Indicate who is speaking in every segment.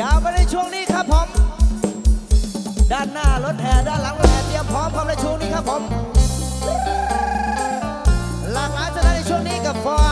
Speaker 1: ยาวไปในช่วงนี้ครับผม ด้านหน้ารถแห่ด้านหลังรถแห่เตรียมพร้อมพร้อมในช่วงนี้ครับผม หลากหลายสถานในช่วงนี้กับฟอ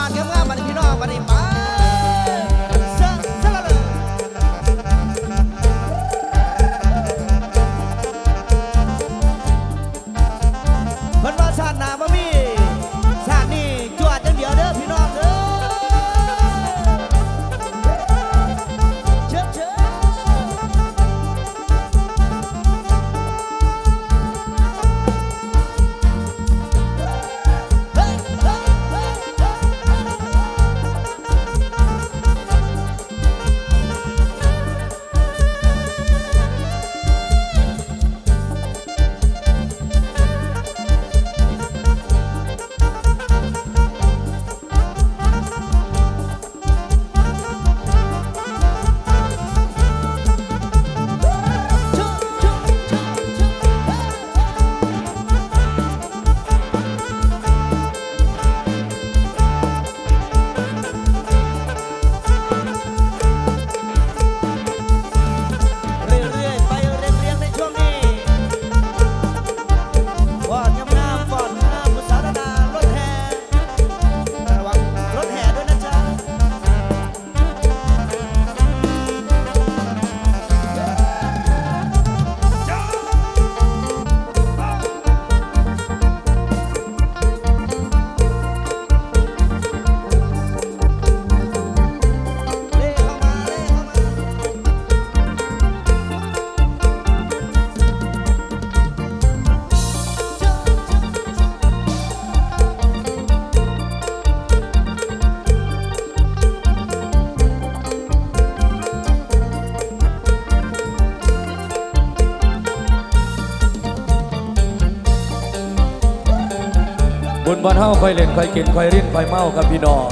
Speaker 2: ค่อยเล่นค่อยกินค่อยริ้นค่อยเมาครับพี่น้อง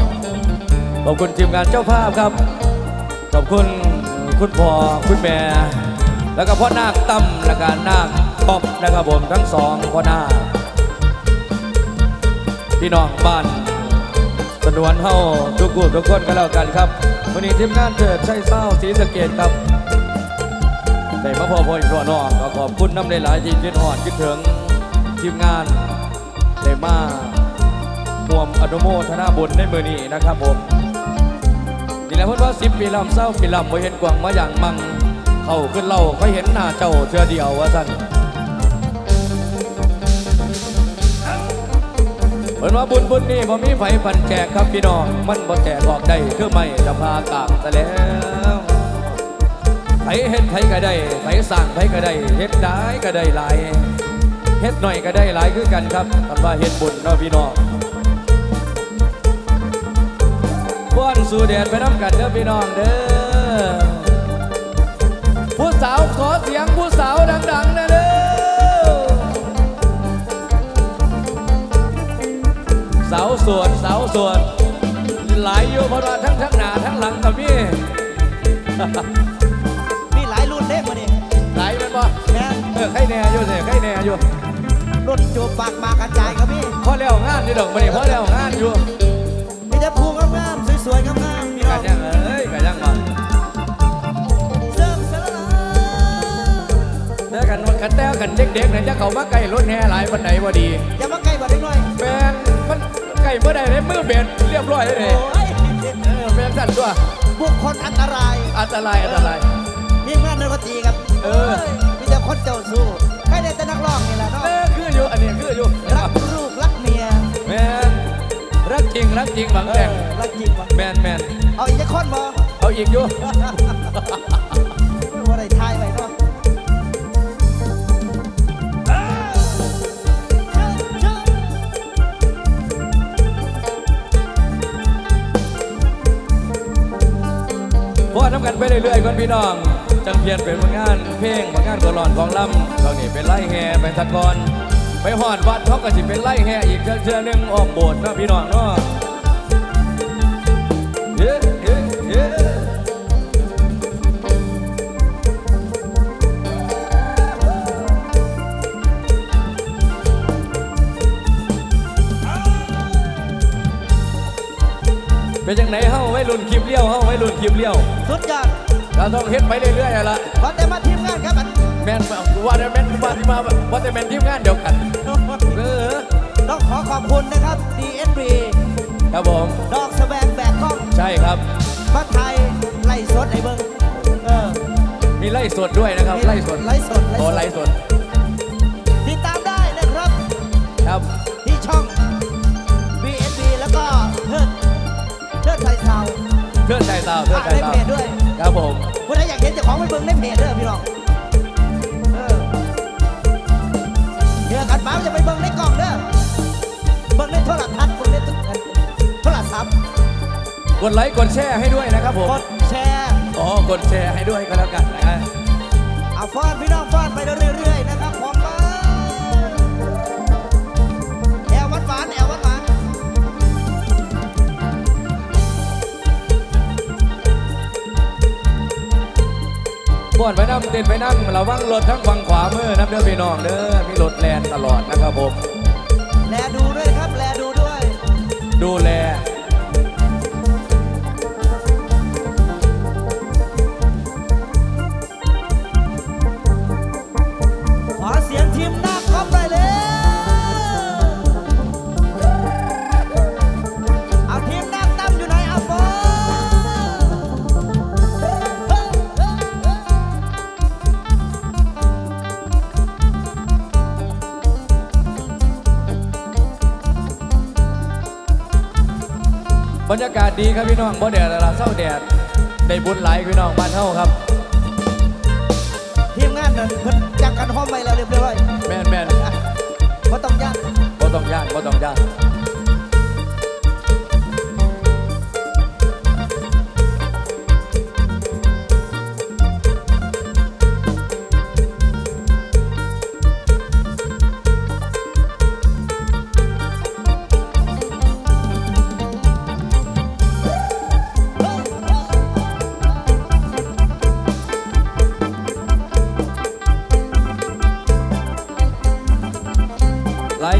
Speaker 2: ขอบคุณทีมงานเจ้าภาพครับ ขอบคุณคุณพ่อคุณแม่ แล้วก็พ่อนาคตั้มและก็นาคป๊อบนะครับผมทั้งสองพ่อนาคพี่น้องบ้านสนวนเฮาทุกกูทุกคนก็แล้วกันครับวันนี้ทีมงานเถิดใช้เศร้าสีสะเกตครับได้มาพอพออีกตัวน้องก็ขอบคุณน้ำหลายๆที่คิดหอดคิดถึงทีมงานได้มาห่ วมอนุโมทนาบุญในมือนี้นะครับผมนี่แหละเพื่อนว่าสิบปีลำเศร้าปีลำบ่เห็นกวางมาอย่างมังเข้าขึ้นเล่าก็เห็นหน้าเจ้าเธอเดียวว่าสั่นเพิ่นว่าบุญบุญนี่บ่มีไผพันแจกครับพี่น้อง มันบ่แจกออกได้คือไม่จะพากากซะแล้วไผเฮ็ดไผก็ได้ไผสร้างไผก็ได้เฮ็ดได้ก็ได้หลายเฮ็ดหน่อยก็ได้หลายคือกันครับคำว่าเฮ็ดบุญเนาะพี่น้อง ป้อนสู่แดดไปน้ำกันเด้อพี่น้องเด้อผู้สาวขอเสียงผู้สาวดังๆนะเด้อสาวสวนสาวสวนหลายอยู่เพราะว่าทั้งทั้งหน้าทั้งหลังกับพี่
Speaker 1: มีหลายรุ่นเด้มานี่
Speaker 2: หลายเป็นบ่
Speaker 1: แม่
Speaker 2: เออใครแน่อยู่เสียใครแน่อยู่
Speaker 1: รุ่นจูบปากมากระจายครับพี่
Speaker 2: พอแล้วงานอยู่ดอกมาดิพอแล้วงานอยู่ กั
Speaker 1: น
Speaker 2: แต้วกันเด็กๆเนี่ยจะเข้ามาใกล้รถแห่หลายปันไหนบ่ดี
Speaker 1: อย่ามาใกล้บ่ได้หน่อย
Speaker 2: แฟนมันใกล้เมื่อใดเลยมือเบ็ดเรียบร้อยเลย
Speaker 1: โอ้ย
Speaker 2: เออแฟนสั่นตัว
Speaker 1: บุคคลอันตราย
Speaker 2: อันตรายอันตราย
Speaker 1: มีงานในกตีกัน
Speaker 2: เออ
Speaker 1: มีแต่คนเจ้าสู้ใครได้แต่นักร้องนี่แหละเนาะ
Speaker 2: เออคืออยู่อันนี้คืออยู่
Speaker 1: รักลูกรักเมีย
Speaker 2: แมนรักจริงรักจริงบาง
Speaker 1: เอ
Speaker 2: แด
Speaker 1: องรักจริงวะ
Speaker 2: แมนแมน
Speaker 1: เอาอีกจะคนบ่
Speaker 2: เอาอีกอยู่ พอน้ำกันไปเรื่อยๆก่อนพี่น้อง จังเพียนเป็นผลงาน เพลงผลงานกรอนของลำตอนนี้เป็นไล่แห่ไปตะกอนไปหอดวัดเขาก็สิเป็นไล่แห่อีกเชื่อหนึงออกโบสถ์นะพี่น้องเนาะเย้เย้เย้เป็นจังไหนเฮา รุ่นคลิปเลี้ยวเฮาไว้รุ่นคลิปเลี้ยว
Speaker 1: สุดยอด
Speaker 2: เราต้องเฮ็ดไปเรื่อยๆละ
Speaker 1: ว่าแต่มาทีมงานครับอัน
Speaker 2: แม่นว่าแต่แม่นว่าที่มาว่าแต่แม่นทีมงานเดียวกันเออ
Speaker 1: ต้องขอขอบคุณนะครับ DSB
Speaker 2: ครับผม
Speaker 1: ดอกแสวงแบกกล้อง
Speaker 2: ใช่ครับ
Speaker 1: มาไทยไล่สดไอ้เบิ้งเออ
Speaker 2: มีไล่สดด้วยนะครับไล่สด
Speaker 1: ไล่สด
Speaker 2: โอ้ไล่สด
Speaker 1: ติด เพื่
Speaker 2: อนชายสาวเพื่อน
Speaker 1: ฝาก
Speaker 2: ชาย
Speaker 1: ใน
Speaker 2: สาว
Speaker 1: เพจด้วย
Speaker 2: ครับผม
Speaker 1: คุณถ้าอยากเห็นเจ้าของไปเบิ้งในเพจเด้อพี่น้องเออเดี๋ยวกันป้าจะไปเบิ้งในกล่องเด้อเบิ้งในโทรทัศน์เบิ้งในโทรศัพท์
Speaker 2: กดไลค์กดแชร์ให้ด้วยนะครับผม
Speaker 1: กดแชร์
Speaker 2: อ๋อกดแชร์ให้ด้วยก็แล้วกันนะฮะ
Speaker 1: เอาฟอนพี่น้องฟอนไปเรื่อย บ่อน
Speaker 2: ไปนั่งเต้นไปนั่งระวังรถทั้งฝั่งขวามือนะเด้อพี่น้องเด้อมีรถแลนตลอดนะครับผม
Speaker 1: บร
Speaker 2: รยากาศดีครับพี่น้องบ่แดดละเศร้าแดดได้บุญหลายพี่น้องบ้านเฮาครับ
Speaker 1: ทีมงานนั่นเพิ่นจังกันห้องไปแล้วเรียบร้อย
Speaker 2: แม่นแม่น
Speaker 1: เพราะต้องย่าน
Speaker 2: บ่ต้องย่านบ่ต้องย่าน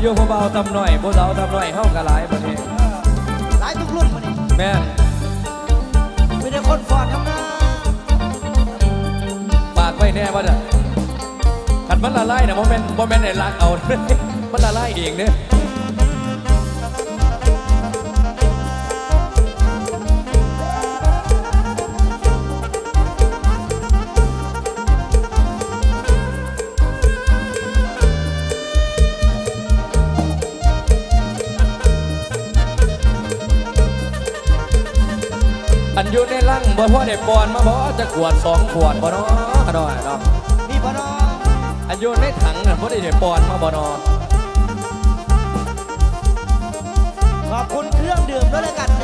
Speaker 2: หลายอยู่ผู้เบาตำหน่อยผู้สาวตำหน่อยเฮาก็หลายประเทศ
Speaker 1: หลายทุกรุ่นมานี่
Speaker 2: แม่น
Speaker 1: มีแต่คนฟอนทำงาน
Speaker 2: ฝากไว้แน่ว่าเด้อคันมันละลายน่ะบ่แม่นบ่แม่นได้ลักเอา มันละลายเองเด้อ อยู่ในลังบ่พอได้ปอนมาบ่จะขวดสองขวดบ่เนาะขน้อยเนาะ
Speaker 1: มีบ่เนาะ
Speaker 2: อันอยู่ในถังน่ะบ่ได้ได้ปอนมาบ่เนาะ
Speaker 1: ขอบคุณเครื่องดื่มด้วยแล้วกันนะ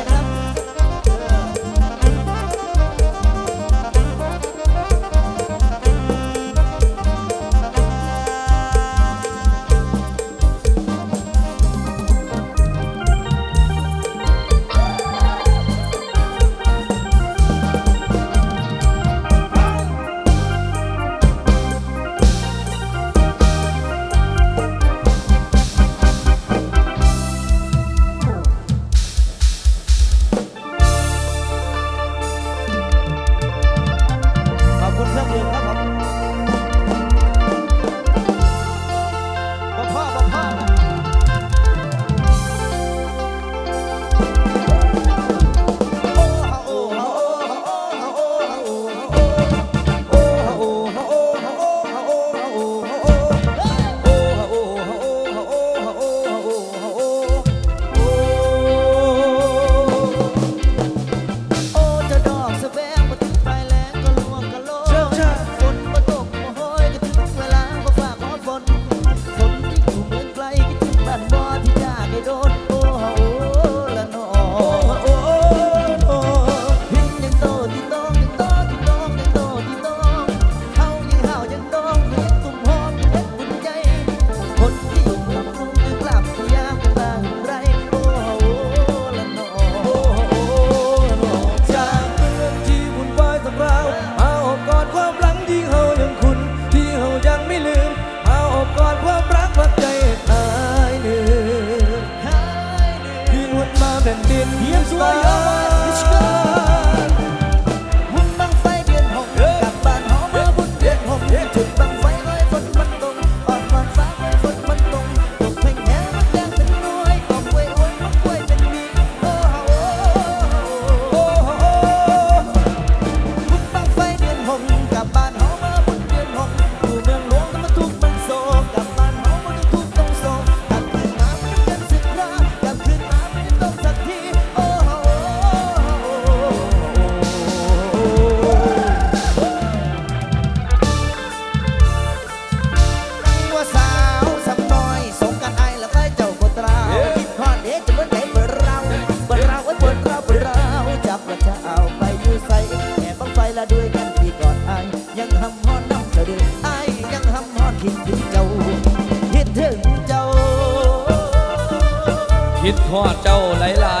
Speaker 1: หอดเจ้า
Speaker 2: หลาย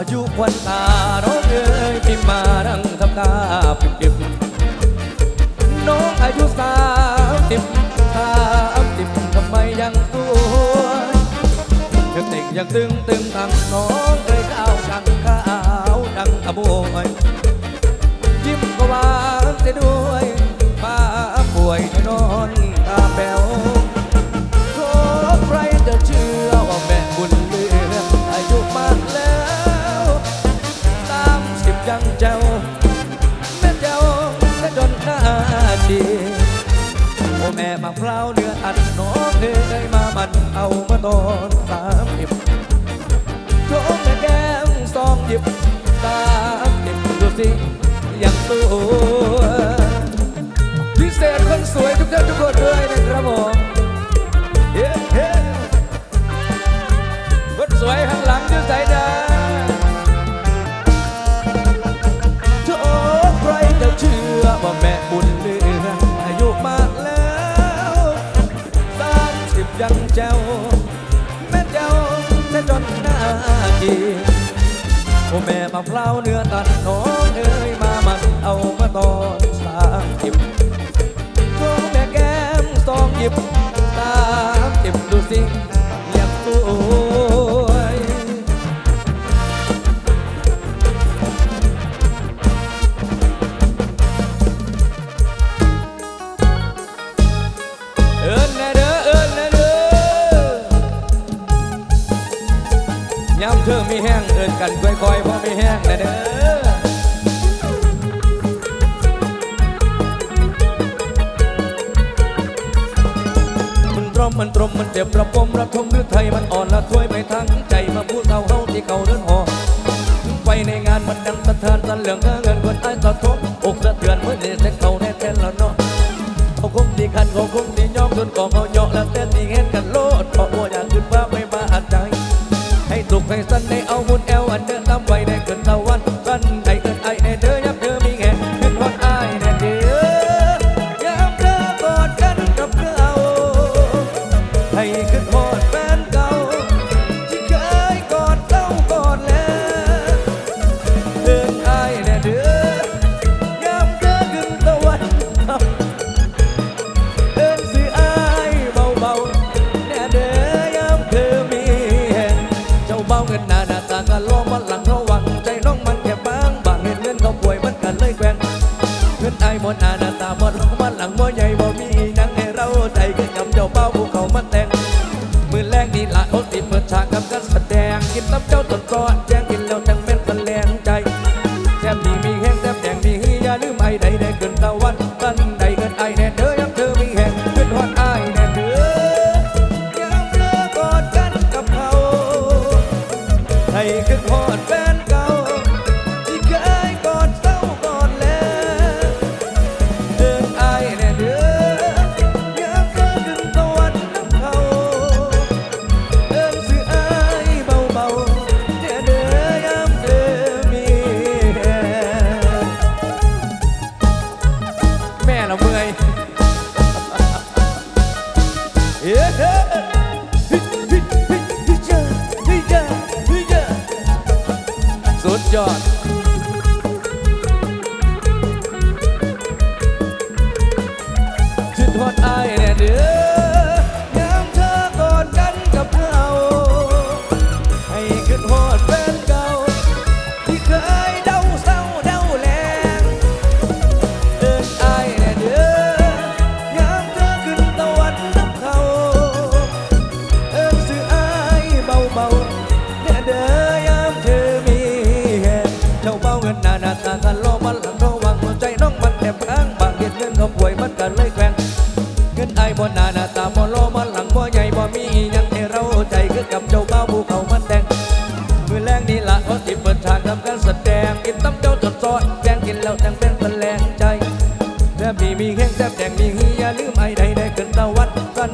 Speaker 2: อา
Speaker 1: ยุควันตาน้อเอ๋ยที่มาดัง
Speaker 2: ทำตาปิดดึกน้องอายุสามสิบสามสิบทำไมยังตัวยังเด็กยังตึงตึงตังน้องเลยข้าวดังข้าวดังอโบยยิ้มก็หวานเสียด้วยมาป่วยนอนตาแป๋วางพร้าวเนื้ออัดน้องเคยมามันเอามาตอนสามหยิบโชคแก้มสองหยิบสามหยิบดูสิยังตัวพิเศษคนสวยทุกท่านทุกคนด้วยนะครับผมเฮ้คนสวยข้างหลังยืนใส่ จีโอแม่มาเพลาเนื้อตันน้องเอ้ยมามันเอามาตอนสามสิบโชวแม่แก้มสองหยิบสามสิบดูสิเรียบสวยเอิน ธอมีแห้งเอินกันค่อยๆเพราะมีแห้งนะเด้อมันตรมมันเจ็บระปมระทมหรือไทยมันอ่อนละถ้วยไปทั้งใจมาพูดเอาเฮาที่เขาเดินหอไปในงานมันดังสะเทือนสันเหลืองเงินคนใต้สะทบอกสะเทือนเมื่อเด็กเขาแน่แท้แล้วเนาะเขาคงตีกันเขาคงตีย่องจนกองเขาเหาะแล้วเต้นตีเฮ็นกันโลดเพราะว่าอยากขึ้นไป dục hay dân đây ông what I am. คือกับเจ้าเบ้าภูเขามันแดงมือแรงนี่ละเขาสิเปิดทางทำการแสดงกินต้มเจ้าจดซอดแกงกินแล้วแต่งเป็นแสลงใจแซ่บมีมีแข้งแซ่บแดงมีฮีอย่าลืมไอ้ใดได้เกินตะวัดกัน